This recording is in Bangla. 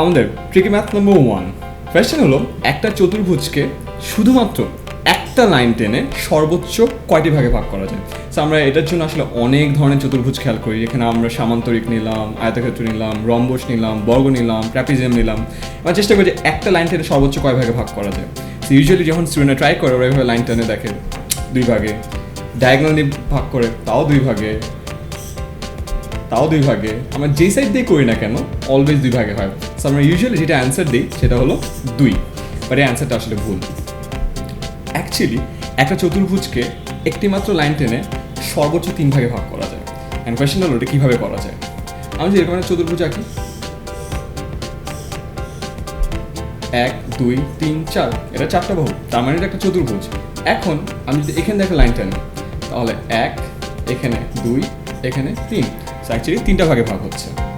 আমাদের tricky math number one question হলো, একটা চতুর্ভুজকে শুধুমাত্র একটা লাইন টেনে সর্বোচ্চ কয়টি ভাগে ভাগ করা যায়? তো আমরা এটার জন্য আসলে অনেক ধরনের চতুর্ভুজ খেয়াল করি। যেখানে আমরা সামান্তরিক নিলাম আয়তক্ষেত্র নিলাম, রম্বস নিলাম, বর্গ নিলাম, ট্র্যাপিজিয়াম নিলাম। আমরা চেষ্টা করি যে একটা লাইন টেনে সর্বোচ্চ কয় ভাগে ভাগ করা যায়। সো ইউজুয়ালি যখন স্টুডেন্টরা ট্রাই করে, ওরা এভাবে লাইন টেনে দেখে, দুই ভাগে। ডায়াগনালি ভাগ করে, তাও দুই ভাগে। তাও দুই ভাগে। আমরা যেই সাইড দিয়ে করি না কেন অলওয়েজ দুই ভাগে হয়। সো আমরা ইউজুয়ালি যেটা অ্যান্সার দিই, সেটা হলো দুই। বাট এই অ্যান্সারটা আসলে ভুল। অ্যাকচুয়ালি একটা চতুর্ভুজকে একটি মাত্র লাইন টেনে সর্বোচ্চ তিন ভাগে ভাগ করা যায়। অ্যান্ড কোয়েশ্চেন হলো ওটা কীভাবে করা যায়? আমি যে এরকম একটা চতুর্ভুজ আঁকি। এক, দুই, তিন, চার। এটা চারটা বাহু তার মানে এটা একটা চতুর্ভুজ। এখন, আমি যদি এখানে দেখে লাইন টানি, তাহলে এক, এখানে দুই, এখানে তিন। অ্যাকচুয়ালি তিনটা ভাগে ভাগ হচ্ছে।